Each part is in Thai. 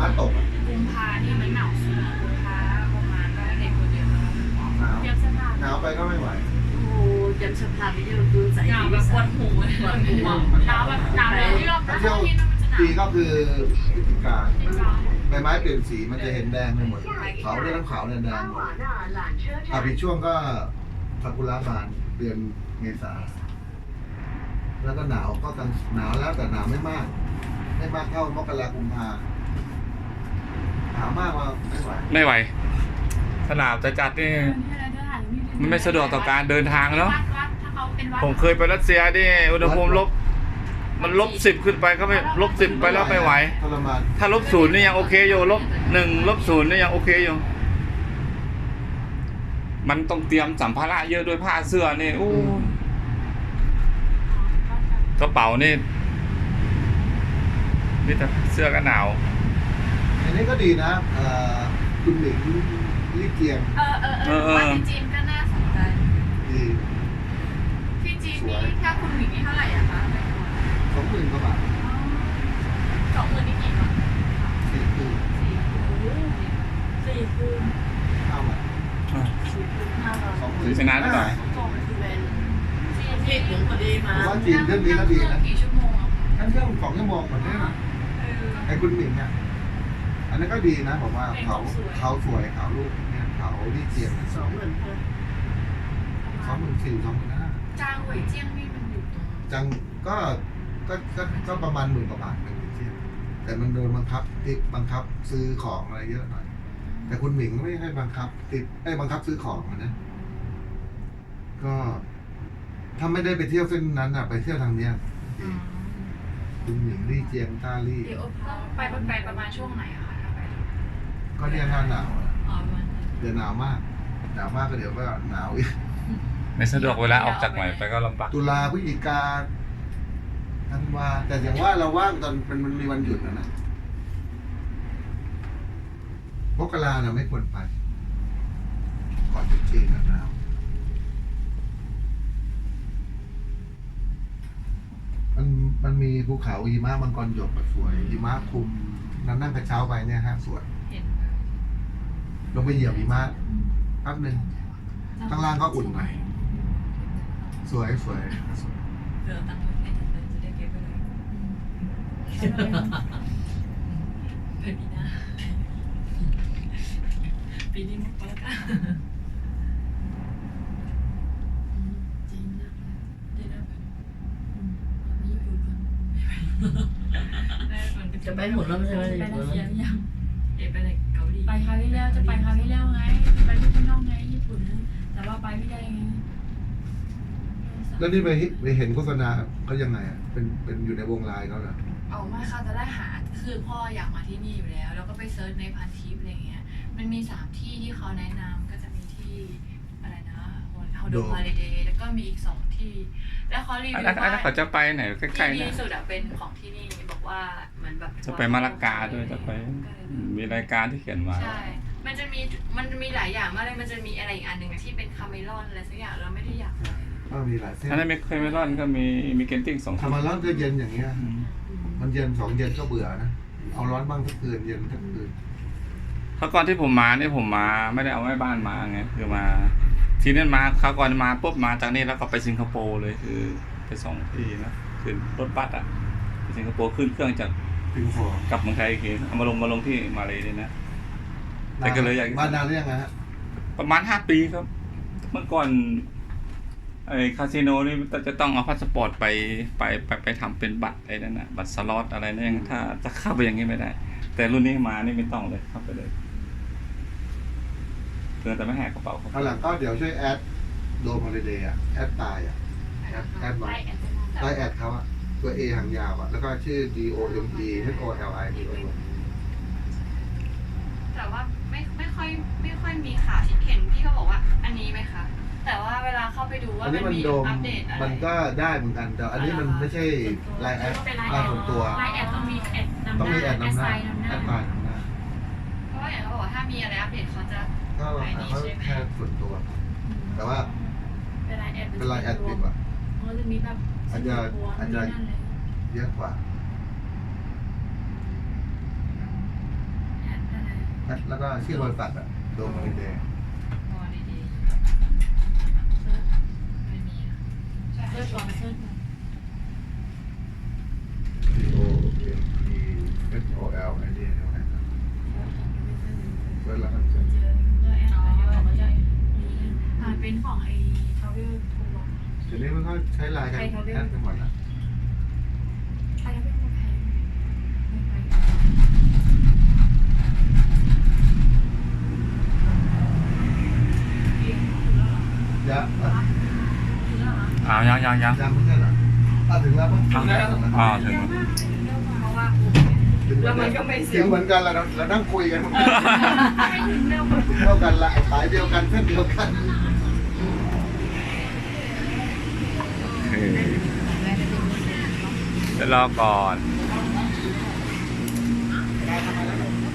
มะตกอะกุมภานี่มันหนาวสุดกุมภาประมาณว่าเด็กคนเดียวแล้วหนาวเตรียมเสภาพหนาวไปก็ไม่ไหว โอ้จำสภาพไม่ได้ดูใส่หนาวแบบปวดหูเลยปวดหูอะหนาวแบบหนาวแบบที่เราถ้าถ้าเที่ยวที่นั่นมันจะหนาวปีก็คือพฤศจิกาจริงจังใบไม้เปลี่ยนสีมันจะเห็นแดงไปหมดเขาเนี่ยทั้งเขาเนี่ยแดงหมดอะปีช่วงก็ซากุระบานเดือนเมษา แล้วก็หนาวก็กันหนาวแล้วแต่หนาวไม่มาก ไม่มากเท่ามกรากุมภาหนาวมากว่าไม่ไหวไม่ไหว สนามจะจัดนี่มันไม่สะดวกต่อการเดินทางเนอะวัดวัดถ้าเขาเป็นวัดผมเคยไปรัสเซียนี่อุณหภูมิลบ มันลบสิบขึ้นไปก็ไม่ลบสิบไปแล้วไม่ไหว ทรมานถ้าลบศูนย์นี่ยังโอเคอยู่ลบหนึ่งลบศูนย์นี่ยังโอเคอยู่ มันต้องเตรียมสัมภาระเยอะด้วยผ้าเสื้อนี่โอ้กระเป๋านี่นี่แต่เสื้อกันหนาว อันนี้ก็ดีนะเอ่อคุณหมิงลี่เกียงเออเออเออวัดที่จีนก็น่าสนใจ ดีที่จีนนี่ถ้าคุณหมิงนี่เท่าไหร่อะคะสองหมื่นกว่าบาทสองหมื่นนี่กี่บาทสี่คืนสี่สี่คืนห้าบาทสี่คืนห้าร้อยสองหมื่ซื้อไปนานหรือเปล่าก็คือเป็นจีนเทศถึงพอดีมาว่าจีนเรื่องนี้ก็ดีนะกี่ชั่วโมงอะนั่นเครื่องสองชั่วโมงเหมือนนี้นะเออไอ้คุณหมิงเนี่ย อันนั้นก็ดีนะผมว่าเขาเขาสวยเขาลูกเนี่ยเขาลี่เกียงสองหมื่นเพิ่มสองหมื่นสี่สองหมื่นห้าจางเหวยเจี้ยงนี่มันอยู่ตรงจังก็ก็ก็ก็ประมาณหมื่นกว่าบาทหนึ่งที่แต่มันโดนบังคับติดบังคับซื้อของอะไรเยอะหน่อยแต่คุณหมิงไม่ให้บังคับ ติดไอ้ยบังคับซื้อของอะนะ ก็ถ้าไม่ได้ไปเที่ยวเส้นนั้นอะ ไปเที่ยวทางเนี้ยคุณหมิงลี่เจียงต้าลี่เดี๋ยวต้องไปไปประมาณช่วงไหนอะคะถ้าไป ก็เนี่ยหน้าหนาวอะอ๋อประมาณนั้นเดี๋ยวหนาวมาก หนาวมากก็เดี๋ยวก็หนาวอีก ไม่สะดวกเวลาออกจากใหม่ไปก็ลำบากตุลาพฤศจิกาธันวาแต่อย่างว่าเราว่างตอนเป็นมันมีวันหยุดนะนะมกราเนี่ยไม่ควรไป ก่อนจุดจีนหนาวมันมันมีภูเขาหิมะมังกรหยกอะสวยหิมะคลุมนั่งนั่งกระเช้าไปเนี่ยฮะสวย เห็น ลงไปเหยียบหิมะแป๊บหนึ่งข้างล่างก็อุ่นหน่อยสวยสวยเดี๋ยวตั้งไว้ให้ถึงเลยจะได้เก็บไปเลยไปปีหน้าปีนี้มันเปิดอะจริงนะเดี๋ยวนะไปญี่ปุ่นก่อนจะไปหมดแล้วไม่ใช่ไหมไปรัสเซียหรือยัง ไปคราวที่แล้วจะไปคราวที่แล้วไง ไปที่ข้างนอกไงญี่ปุ่นนะแต่ว่าไปไม่ได้ไงแล้วนี่ไปเห็นไปเห็นโฆษณาเขายังไงอะเป็นเป็นอยู่ในวงไลน์เขาเหรอเอาไม่ค่ะจะได้หาคือพ่ออยากมาที่นี่อยู่แล้ว แล้วก็ไปเซิร์ชในพันทิปอะไรเงี้ย มันมีสามที่ที่เขาแนะนำก็จะมีที่อะไรนะ ฮาโดมาเลเดย์แล้วก็มีอีกสองที่ แล้วเขารีวิอันวนั้นอันนั้นว่าเขาจะไปไหนใกล้ที่ๆดีนะ สุดอะเป็นของที่นี่บอกว่าเหมือนแบบจะไปมาลากาด้วยจะไปมีรายการที่เขียนมา ใช่ มันจะมี มันจะมีหลายอย่างมากเลย มันจะมีอะไรอีกอันหนึ่งอะที่เป็นคาเมลอนอะไรสักอย่างเราไม่ได้อยากไปก็มีหลายเส้นอันนั้นไม่เคยไม่รอนก็มีมีเกนติ้งสองทำมาร้อนก็เย็นอย่างเงี้ยมันเย็นสองเย็นก็เบื่อนะ เอาร้อนบ้างทั้งคืนเย็นทั้งคืน เพราะก่อนที่ผมมาเนี่ยผมมา ไม่ได้เอาแม่บ้านมาไงคือมา ทีนี้มาคราวก่อนมาปุ๊บมาจากนี่แล้วก็ไปสิงคโปร์เลยคือไปสองที่นะขึ้นรถบัสอะไปสิงคโปร์ขึ้นเครื่องจากถึงพอกลับเมืองไทยอีกทีเอามาลงมาลงที่มาเลยนี่นะแต่ก็เลยอยากมานานหรือยังฮะประมาณห้าปีครับ เมื่อก่อนไอ้คาสิโนนี่จะต้องเอาพาสปอร์ตไปไปไปไปทำเป็นบัตรไอ้นั่นนะบัตรสล็อตอะไรนั่นถ้าจะเข้าไปอย่างนี้ไม่ได้ แต่รุ่นนี้มานี่ไม่ต้องเลยเข้าไปเลย เกินแต่ไม่แหกกระเป๋าครับคราวหลังก็เดี๋ยวช่วยแอดโดมฮอลิเดย์อะแอดตายอะแอดแอดไว้ใต้แอดเขาอะตัว A หางยาวอะแล้วก็ชื่อ D O M E H O L I D O แต่ว่าไม่ไม่ค่อยไม่ค่อยมีข่าวที่เห็นที่เขาบอกว่าอันนี้ไหมคะ แต่ว่าเวลาเข้าไปดูว่าอันมันี้นมันมีโดมอัปเดตอะไรมันก็ได้เหมือนกัน แต่อันนี้มันไม่ใช่ไลน์แอดเป็นไลน์ไลแอน์ดส่วนตัว ไลน์แอดต้องมีแอดนำหต้องมีแอน้าดแอดนำหไซน้าน์นำหน้าแอดไลน์นำหน้า เพราะว่าอย่างเขาบอกว่าถ้ามีอะไรอัปเดตเขาจะ ก็เขาแค่ส่วนตัว แต่ว่าเป็นไลน์แอดเป็นไลน์แอดดีกว่าเขาจะมีแบบอาจจะอาจจะนั่นเลยเยอะกว่าแล้วก็ชื่อบริษัทอะโดมฮอลิเดย์พอดีๆไม่มีอะเลือดก่อนเลือด T O M E S O L ไอ้นี่เท่าไหร่ครับเปิดแล้ว เป็นของไอ้ทาวเวลทูล็อก เดี๋ยวนี้มันก็ใช้ไลน์กันใครเขาเรียก แอดไปหมดแล้วใครทาวเวลมันแพงไม่ไปเรียนถึงแล้วเหรอจะถึงแล้วเหรออ้าวยังยังยัง ยังไม่ใช่เหรออะถึงแล้วปะอ้าวอ้าถึงเพราะว่าถึงแล้วมันก็ไม่เสียงเหมือนกันเราเรานั่งคุยกัน ไม่ถึงเร็วเท่ากันละสายเดียวกันเส้นเดียวกัน เออเดี๋ยวรอก่อน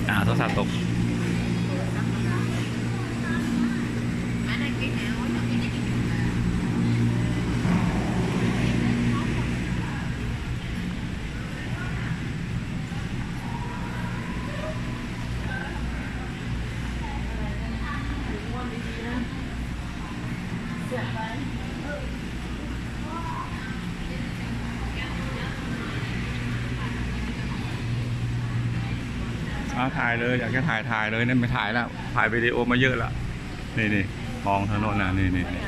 อ่าโทรศัพท์ตก เอาถ่ายเลยอยากจะถ่ายถ่ายเลยเนี่ยไม่ถ่ายแล้วถ่ายวิดีโอมาเยอะแล้วนี่นี่มองถนนนะนี่นี่นี่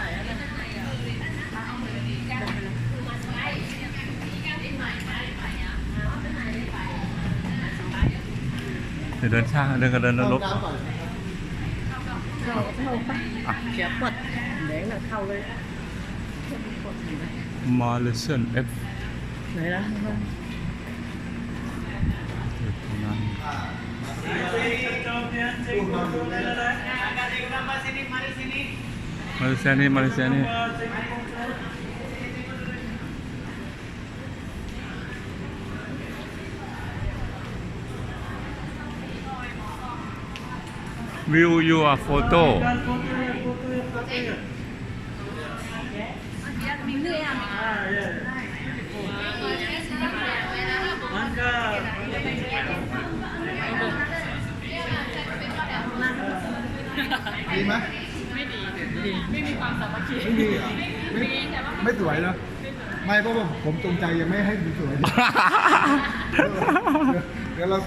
เดี๋ยวเดินช้าเดินก็เดินแล้วลบห้องน้ำก่อนเข้าเข้าไปเขียบปดแดงน่ะเข้าเลยปดเห็นไหมมาเลเซียนเอฟไหนล่ะ มาเลเซียนี่มาเลเซียนี่วิว your photo ดีไหมไม่มีความสามัคคีไม่มีเหรอไม่ไม่สวยเนอะไม่เพราะว่าผมจงใจยังไม่ให้มันสวยดิเดี๋ยวเรา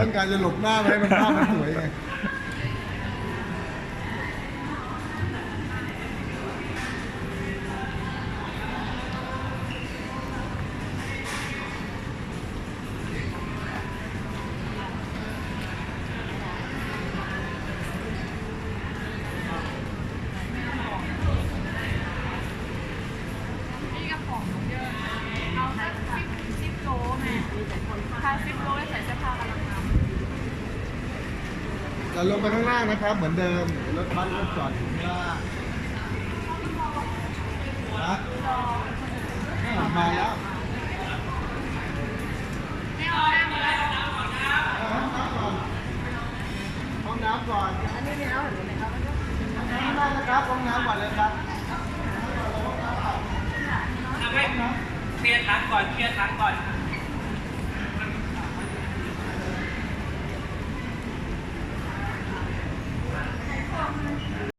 ต้องการจะหลบหน้าไว้ให้มันภาพมันสวยไง จะลงไปข้างล่างนะครับ เหมือนเดิมรถบัสรถจอดอยู่ข้างล่างนะมาแล้วไม่เอาหน้ามาแล้วเอาห้องน้ำก่อนห้องน้ำก่อนอันนี้ไม่เอาหรือไม่เอาห้องน้ำนะครับห้องน้ำก่อนเลยครับเคลียร์ถังก่อนเคลียร์ถังก่อน